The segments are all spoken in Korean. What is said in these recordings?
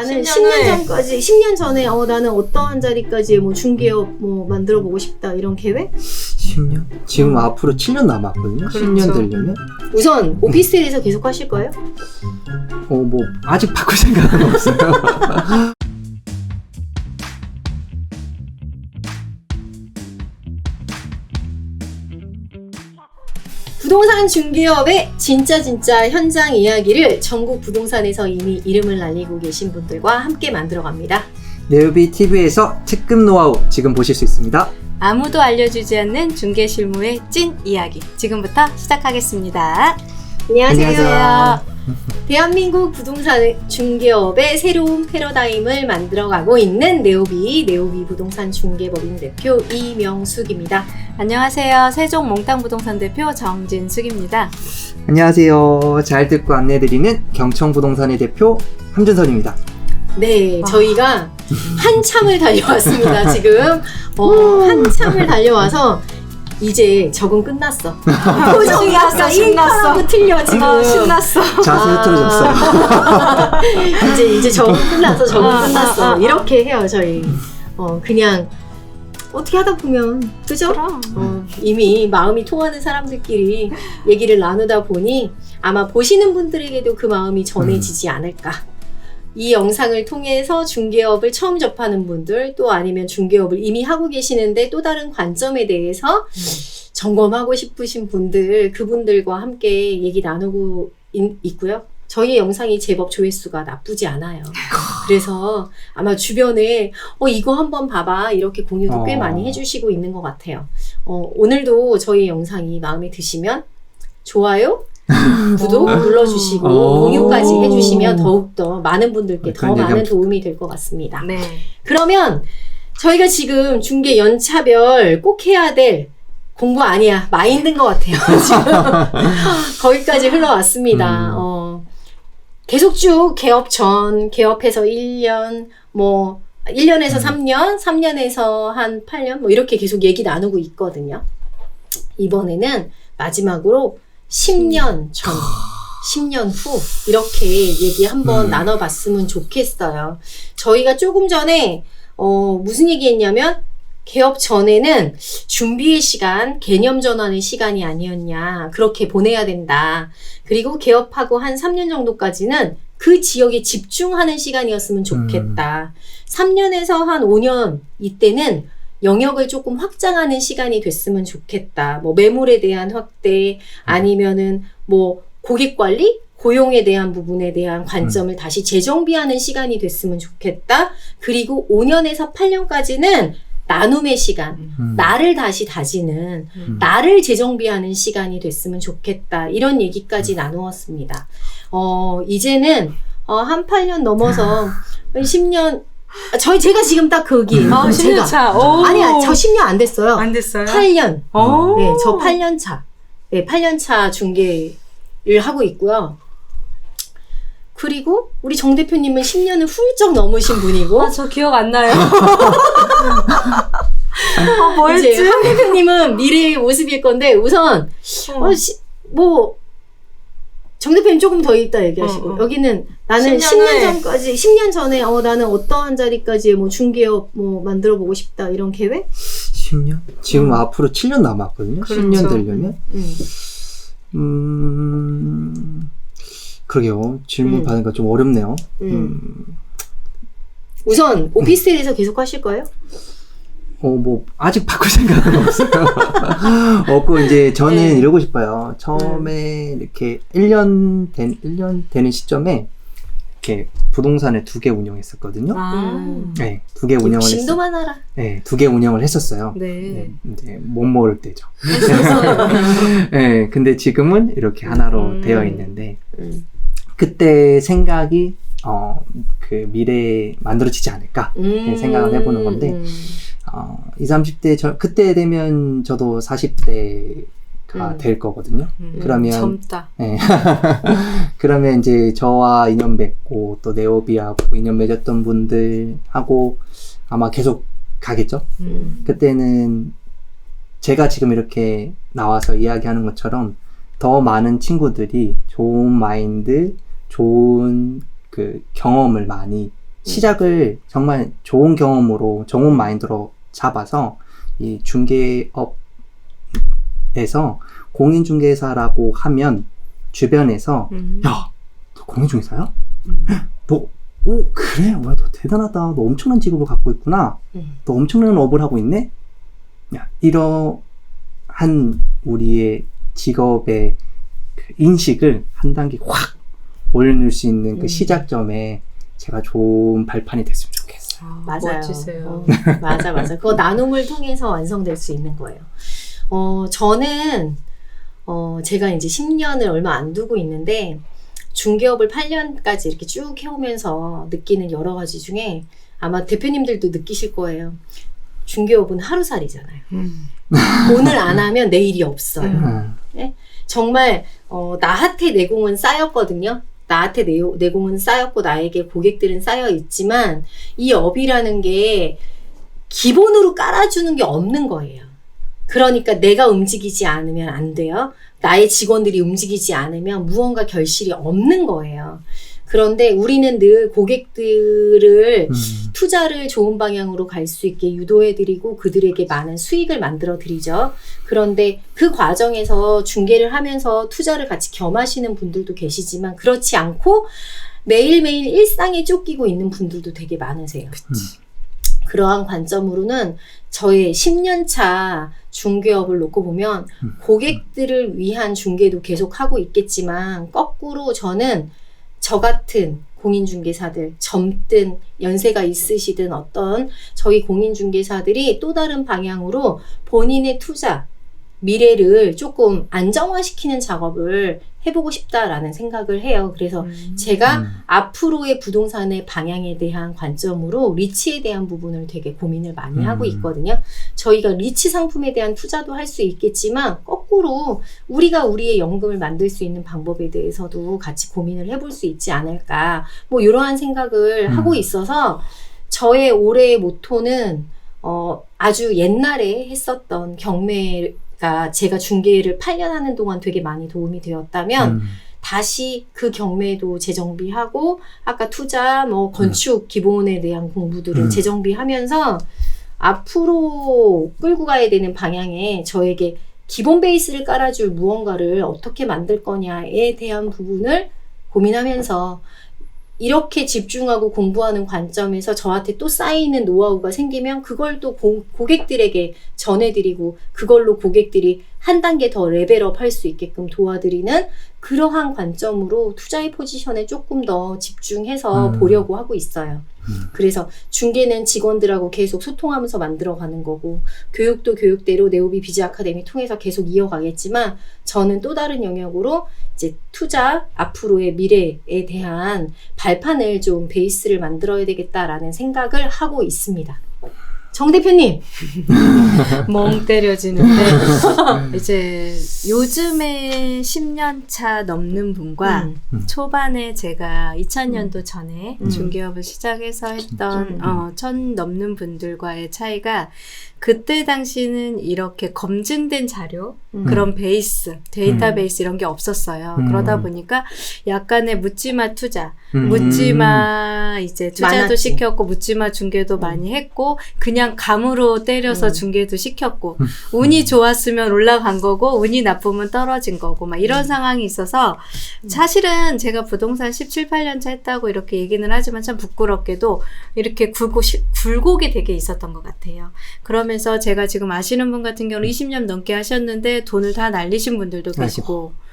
나는 10년 10년, 후에. 전까지 10년 전에 어 나는 어떠한 자리까지 뭐 중개업 뭐 만들어 보고 싶다 이런 계획? 10년? 지금 앞으로 7년 남았거든요. 그렇죠. 10년 되려면. 우선 오피스텔에서 계속 하실 거예요? 어, 뭐, 아직 바꿀 생각은 없어요. 부동산 중개업의 진짜 진짜 현장 이야기를 전국 부동산에서 이미 이름을 날리고 계신 분들과 함께 만들어 갑니다. 네오비 TV에서 특급 노하우 지금 보실 수 있습니다. 아무도 알려주지 않는 중개 실무의 찐 이야기. 지금부터 시작하겠습니다. 안녕하세요. 대한민국 부동산 중개업의 새로운 패러다임을 만들어가고 있는 네오비 네오비 부동산 중개법인 대표 이명숙입니다. 안녕하세요. 세종 몽땅 부동산 대표 정진숙입니다. 안녕하세요. 잘 듣고 안내드리는 경청 부동산의 대표 함준선입니다. 네, 와. 저희가 한참을 달려왔습니다. 지금 어, 한참을 달려와서 이제 적응 끝났어. 표정이 아까 신났어. 1파하고 틀려 지금. 아, 신났어. 자세 아. 흐트러졌어요. 이제 이제 적응 끝났어. 적응 아, 끝났어. 아, 아, 아. 이렇게 해요 저희. 어 그냥 어떻게 하다 보면 그죠? 어, 이미 마음이 통하는 사람들끼리 얘기를 나누다 보니 아마 보시는 분들에게도 그 마음이 전해지지 않을까. 이 영상을 통해서 중개업을 처음 접하는 분들 또 아니면 중개업을 이미 하고 계시는데 또 다른 관점에 대해서 점검하고 싶으신 분들 그분들과 함께 얘기 나누고 있, 있고요. 저희 영상이 제법 조회수가 나쁘지 않아요. 그래서 아마 주변에 어 이거 한번 봐봐 이렇게 공유도 꽤 어. 많이 해주시고 있는 것 같아요. 어, 오늘도 저희 영상이 마음에 드시면 좋아요, 구독 오. 눌러주시고 오. 공유까지 해주시면 더욱더 많은 분들께 아, 더 얘기 많은 도움이 될 것 같습니다. 네. 그러면 저희가 지금 중개 연차별 꼭 해야 될 공부 아니야 마인드인 것 같아요. 지금 거기까지 흘러왔습니다. 음. 어, 계속 쭉 개업 전, 개업해서 1년, 뭐 1년에서 음. 3년, 3년에서 한 8년 뭐 이렇게 계속 얘기 나누고 있거든요. 이번에는 마지막으로 10년 전, 10년 후 이렇게 얘기 한번 음. 나눠봤으면 좋겠어요. 저희가 조금 전에 어, 무슨 얘기했냐면 개업 전에는 준비의 시간, 개념 전환의 시간이 아니었냐. 그렇게 보내야 된다. 그리고 개업하고 한 3년 정도까지는 그 지역에 집중하는 시간이었으면 좋겠다. 3년에서 한 5년 이때는 영역을 조금 확장하는 시간이 됐으면 좋겠다. 뭐 매물에 대한 확대 아니면은 뭐 고객 관리, 고용에 대한 부분에 대한 관점을 다시 재정비하는 시간이 됐으면 좋겠다. 그리고 5년에서 8년까지는 나눔의 시간, 음. 나를 다시 다지는 음. 나를 재정비하는 시간이 됐으면 좋겠다. 이런 얘기까지 나누었습니다. 어, 이제는 어, 한 8년 넘어서 10년 아, 저희 제가 지금 딱 거기에요. 아, 제가 10년 차. 오. 아니야, 저 10년 안 됐어요. 안 됐어요? 8년. 오. 네, 저 8년 차. 네, 8년 차 중개를 하고 있고요. 그리고 우리 정 대표님은 10년을 훌쩍 넘으신 분이고 아, 저 기억 안 나요. 아, 뭐였지? 황 대표님은 미래의 모습일 건데 우선 어. 어, 시, 뭐, 정 대표님 조금 더 이따 얘기하시고, 어, 어. 여기는 나는 10년 10년, 후에. 전까지, 10년 전에, 어, 나는 어떠한 자리까지 뭐 중개업 뭐 만들어 보고 싶다, 이런 계획? 10년? 지금 음. 앞으로 7년 남았거든요. 그렇죠. 10년 되려면. 음. 음, 그러게요. 질문 음. 받으니까 좀 어렵네요. 음. 음, 우선, 오피스텔에서 계속 하실 거예요? 어, 뭐, 아직 바꿀 생각은 없어요. 없고, 이제 저는 네. 이러고 싶어요. 처음에 이렇게 1년 된, 1년 되는 시점에 이렇게 부동산을 두 개 운영했었거든요. 아. 음. 네, 두 개 운영을 했어요. 욕심도 많아라. 네, 두 개 운영을 했었어요. 네. 네, 이제 못 모를 때죠. 네, 근데 지금은 이렇게 하나로 음. 되어 있는데, 음. 그때 생각이, 어, 그 미래에 만들어지지 않을까. 음. 생각을 해보는 건데, 음. 어, 20, 30대, 저, 그때 되면 저도 40대가 음. 될 거거든요. 음, 그러면- 젊다. 네. 그러면 이제 저와 인연 맺고 또 네오비하고 인연 맺었던 분들하고 아마 계속 가겠죠. 음. 그때는 제가 지금 이렇게 나와서 이야기하는 것처럼 더 많은 친구들이 좋은 마인드, 좋은 그 경험을 많이 시작을 정말 좋은 경험으로 좋은 마인드로 잡아서 이 중개업에서 공인중개사라고 하면 주변에서 음. 야, 너 공인중개사야? 음. 너, 오, 그래? 와, 너 대단하다. 너 엄청난 직업을 갖고 있구나. 음. 너 엄청난 업을 하고 있네? 야, 이러한 우리의 직업의 그 인식을 한 단계 확 올려놓을 수 있는 그 음. 시작점에 제가 좋은 발판이 좋겠어요. 아, 맞아요. 멋지세요. 어, 맞아, 맞아. 그거 나눔을 통해서 완성될 수 있는 거예요. 어, 저는, 어, 제가 이제 10년을 얼마 안 두고 있는데, 중개업을 8년까지 이렇게 쭉 해오면서 느끼는 여러 가지 중에 아마 대표님들도 느끼실 거예요. 중개업은 하루살이잖아요. 음. 오늘 안 하면 내일이 없어요. 음. 음. 정말 어, 나한테 내공은 쌓였거든요. 나한테 내, 내공은 쌓였고 나에게 고객들은 쌓여 있지만 이 업이라는 게 기본으로 깔아주는 게 없는 거예요. 그러니까 내가 움직이지 않으면 안 돼요. 나의 직원들이 움직이지 않으면 무언가 결실이 없는 거예요. 그런데 우리는 늘 고객들을 음. 투자를 좋은 방향으로 갈 수 있게 유도해드리고 그들에게 많은 수익을 만들어드리죠. 그런데 그 과정에서 중개를 하면서 투자를 같이 겸하시는 분들도 계시지만 그렇지 않고 매일매일 일상에 쫓기고 있는 분들도 되게 많으세요. 그러한 관점으로는 저의 10년차 중개업을 놓고 보면 음. 고객들을 위한 중개도 계속 하고 있겠지만 거꾸로 저는 저 같은 공인중개사들 젊든 연세가 있으시든 어떤 저희 공인중개사들이 또 다른 방향으로 본인의 투자 미래를 조금 안정화시키는 작업을 해보고 싶다라는 생각을 해요. 그래서 음. 제가 음. 앞으로의 부동산의 방향에 대한 관점으로 리치에 대한 부분을 되게 고민을 많이 음. 하고 있거든요. 저희가 리치 상품에 대한 투자도 할 수 있겠지만 거꾸로 우리가 우리의 연금을 만들 수 있는 방법에 대해서도 같이 고민을 해볼 수 있지 않을까. 뭐 이러한 생각을 음. 하고 있어서 저의 올해의 모토는 어, 아주 옛날에 했었던 경매 가 제가 중개를 8년 하는 동안 되게 많이 도움이 되었다면 음. 다시 그 경매도 재정비하고 아까 투자 뭐 건축 기본에 대한 공부들을 음. 재정비하면서 앞으로 끌고 가야 되는 방향에 저에게 기본 베이스를 깔아줄 무언가를 어떻게 만들 거냐에 대한 부분을 고민하면서 이렇게 집중하고 공부하는 관점에서 저한테 또 쌓이는 노하우가 생기면 그걸 또 고, 고객들에게 전해드리고 그걸로 고객들이 한 단계 더 레벨업 할 수 있게끔 도와드리는 그러한 관점으로 투자의 포지션에 조금 더 집중해서 음. 보려고 하고 있어요. 음. 그래서 중개는 직원들하고 계속 소통하면서 만들어가는 거고 교육도 교육대로 네오비 비즈 아카데미 통해서 계속 이어가겠지만 저는 또 다른 영역으로 이제 투자 앞으로의 미래에 대한 발판을 좀 베이스를 만들어야 되겠다라는 생각을 하고 있습니다. 정 대표님, 멍 때려지는데 이제 요즘에 10년 차 넘는 분과 음, 초반에 제가 2000년도 전에 음. 중개업을 시작해서 했던 음. 어, 천 넘는 분들과의 차이가 그때 당시는 이렇게 검증된 자료 음. 그런 베이스 데이터베이스 이런 게 없었어요. 음. 그러다 보니까 약간의 묻지마 투자 음. 묻지마 이제 투자도 많았지. 시켰고 묻지마 중개도 음. 많이 했고 그냥 감으로 때려서 음. 중개도 시켰고 음. 운이 좋았으면 올라간 거고 운이 나쁘면 떨어진 거고 막 이런 음. 상황이 있어서 음. 사실은 제가 부동산 17, 18년 차 했다고 이렇게 얘기는 하지만 참 부끄럽게도 이렇게 굴고 시- 굴곡이 되게 있었던 것 같아요. 그러면서 제가 지금 아시는 분 같은 경우는 20년 넘게 하셨는데 돈을 다 날리신 분들도 계시고 이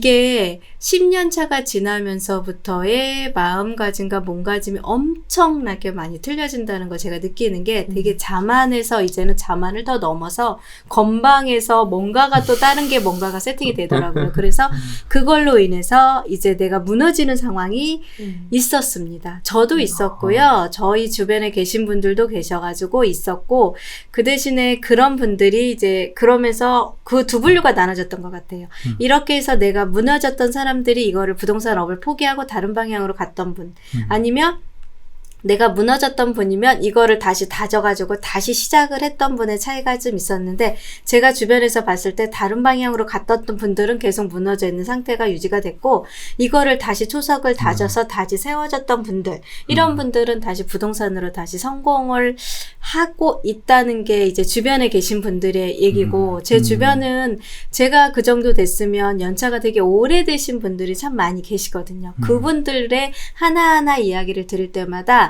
게 10년 차가 지나면서부터의 마음가짐과 몸가짐이 엄청나게 많이 틀려진다는 걸 제가 느끼는 게 되게 자만해서 이제는 자만을 더 넘어서 건방에서 뭔가가 또 다른 게 뭔가가 세팅이 되더라고요. 그래서 그걸로 인해서 이제 내가 무너지는 상황이 음. 있었습니다. 저도 있었고요. 저희 주변에 계신 분들도 계셔가지고 있었고, 그 대신에 그런 분들이 이제 그러면서 그 두 분류가 나눠졌던 것 같아요. 음. 이렇게 해서 내가 무너졌던 사람들이 이거를 부동산 업을 포기하고 다른 방향으로 갔던 분. 음. 아니면 내가 무너졌던 분이면 이거를 다시 다져가지고 다시 시작을 했던 분의 차이가 좀 있었는데 제가 주변에서 봤을 때 다른 방향으로 갔던 분들은 계속 무너져 있는 상태가 유지가 됐고 이거를 다시 초석을 다져서 다시 세워졌던 분들 이런 음. 분들은 다시 부동산으로 다시 성공을 하고 있다는 게 이제 주변에 계신 분들의 얘기고 음. 제 음. 주변은 제가 그 정도 됐으면 연차가 되게 오래되신 분들이 참 많이 계시거든요. 음. 그분들의 하나하나 이야기를 들을 때마다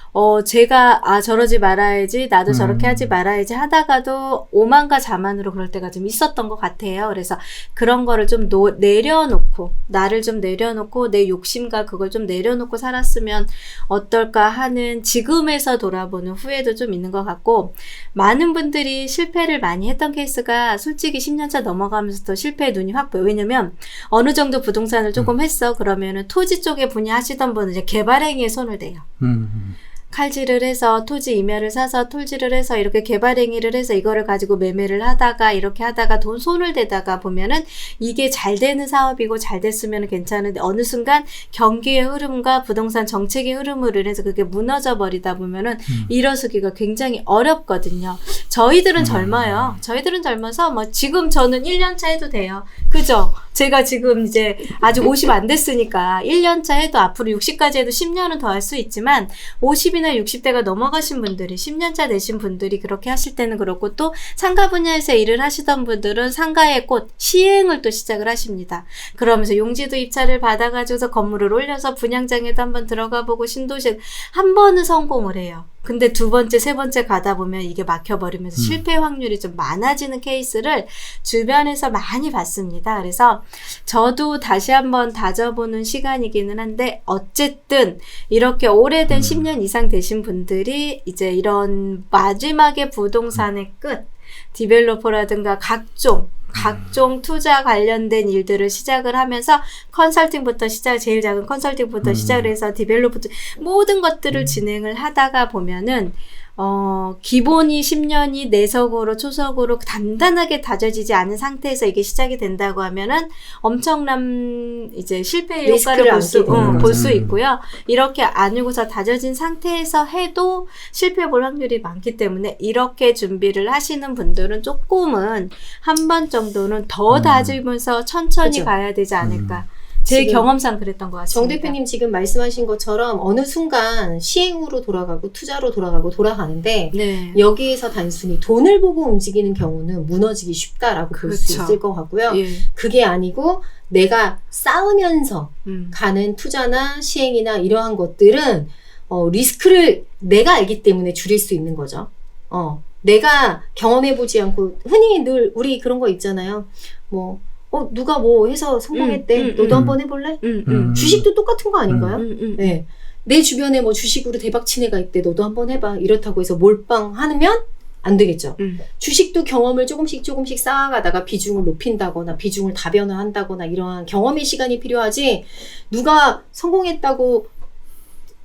어, 제가, 아, 저러지 말아야지, 나도 저렇게 음. 하지 말아야지 하다가도 오만과 자만으로 그럴 때가 좀 있었던 것 같아요. 그래서 그런 거를 좀 노- 내려놓고, 나를 좀 내려놓고, 내 욕심과 그걸 좀 내려놓고 살았으면 어떨까 하는 지금에서 돌아보는 후회도 좀 있는 것 같고, 많은 분들이 실패를 많이 했던 케이스가 솔직히 10년차 넘어가면서 더 실패의 눈이 확 보여요. 왜냐면 어느 정도 부동산을 조금 했어. 그러면은 토지 쪽에 분야 하시던 분은 이제 개발행위에 손을 대요. 음. 칼질을 해서 토지 임야를 사서 톨질을 해서 이렇게 개발 행위를 해서 이거를 가지고 매매를 하다가 이렇게 하다가 돈 손을 대다가 보면은 이게 잘 되는 사업이고 잘 됐으면 괜찮은데 어느 순간 경기의 흐름과 부동산 정책의 흐름으로 인해서 그게 무너져 버리다 보면은 음. 일어서기가 굉장히 어렵거든요. 저희들은 음. 젊어요. 저희들은 젊어서 뭐 지금 저는 1년 차 해도 돼요. 그죠? 제가 지금 이제 아직 50 안 됐으니까 1년 차 해도 앞으로 60까지 해도 10년은 더 할 수 있지만 50이 나 60대가 넘어가신 분들이 10년 차 되신 분들이 그렇게 하실 때는 그렇고 또 상가 분야에서 일을 하시던 분들은 상가의 꽃 시행을 또 시작을 하십니다. 그러면서 용지도 입찰을 받아가지고서 건물을 올려서 분양장에도 한번 들어가 보고 신도시 한 번은 성공을 해요. 근데 두 번째, 세 번째 가다 보면 이게 막혀버리면서 음. 실패 확률이 좀 많아지는 케이스를 주변에서 많이 봤습니다. 그래서 저도 다시 한번 다져보는 시간이기는 한데, 어쨌든 이렇게 오래된 음. 10년 이상 되신 분들이 이제 이런 마지막에 부동산의 끝, 디벨로퍼라든가 각종 각종 투자 관련된 일들을 시작을 하면서 컨설팅부터 시작 제일 작은 컨설팅부터 음. 시작을 해서 디벨로부터 모든 것들을 음. 진행을 하다가 보면은 어 기본이 10년이 내석으로 초석으로 단단하게 다져지지 않은 상태에서 이게 시작이 된다고 하면은 엄청난 이제 실패 효과를 볼 수, 안게 되는 응, 거죠. 볼수 음. 있고요. 이렇게 아니고서 다져진 상태에서 해도 실패 볼 확률이 많기 때문에 이렇게 준비를 하시는 분들은 조금은 한 번 정도는 더 음. 다지면서 천천히 그죠. 가야 되지 않을까. 제 경험상 그랬던 것 같습니다. 정 대표님 지금 말씀하신 것처럼 어느 순간 시행으로 돌아가고 투자로 돌아가고 돌아가는데 네. 여기에서 단순히 돈을 보고 움직이는 경우는 무너지기 쉽다라고 볼수 그렇죠. 있을 것 같고요. 예. 그게 아니고 내가 쌓으면서 음. 가는 투자나 시행이나 이러한 것들은 어, 리스크를 내가 알기 때문에 줄일 수 있는 거죠. 어, 내가 경험해보지 않고 흔히 늘 우리 그런 거 있잖아요. 뭐 어, 누가 뭐 해서 성공했대. 음, 음, 너도 음. 한번 해볼래? 음, 음. 음. 주식도 똑같은 거 아닌가요? 음, 음. 네. 내 주변에 뭐 주식으로 대박 친 애가 있대. 너도 한번 해봐. 이렇다고 해서 몰빵 하면 안 되겠죠. 음. 주식도 경험을 조금씩 조금씩 쌓아가다가 비중을 높인다거나 비중을 다변화한다거나 이러한 경험의 시간이 필요하지 누가 성공했다고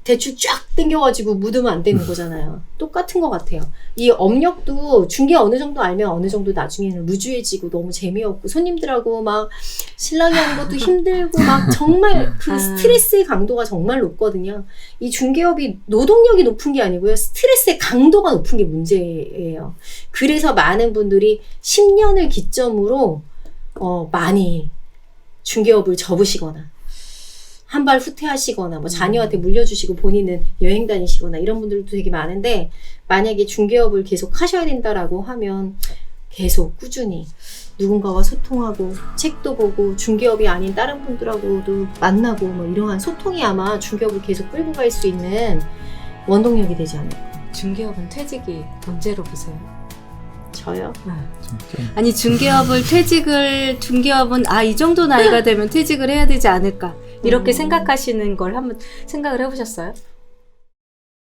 대출 쫙 땡겨가지고 묻으면 안 되는 거잖아요. 똑같은 것 같아요. 이 업력도 중개 어느 정도 알면 어느 정도 나중에는 루즈해지고 너무 재미없고 손님들하고 막 신랑이 하는 것도 힘들고 막 정말 그 아. 스트레스의 강도가 정말 높거든요. 이 중개업이 노동력이 높은 게 아니고요. 스트레스의 강도가 높은 게 문제예요. 그래서 많은 분들이 10년을 기점으로 어, 많이 중개업을 접으시거나 한 발 후퇴하시거나 뭐 자녀한테 물려주시고 본인은 여행 다니시거나 이런 분들도 되게 많은데 만약에 중개업을 계속 하셔야 된다라고 하면 계속 꾸준히 누군가와 소통하고 책도 보고 중개업이 아닌 다른 분들하고도 만나고 뭐 이러한 소통이 아마 중개업을 계속 끌고 갈 수 있는 원동력이 되지 않을까 중개업은 퇴직이 언제로 보세요? 저요? 진짜. 아니 중개업을 퇴직을 중개업은 아 이 정도 나이가 되면 퇴직을 해야 되지 않을까 이렇게 음. 생각하시는 걸 한번 생각을 해보셨어요?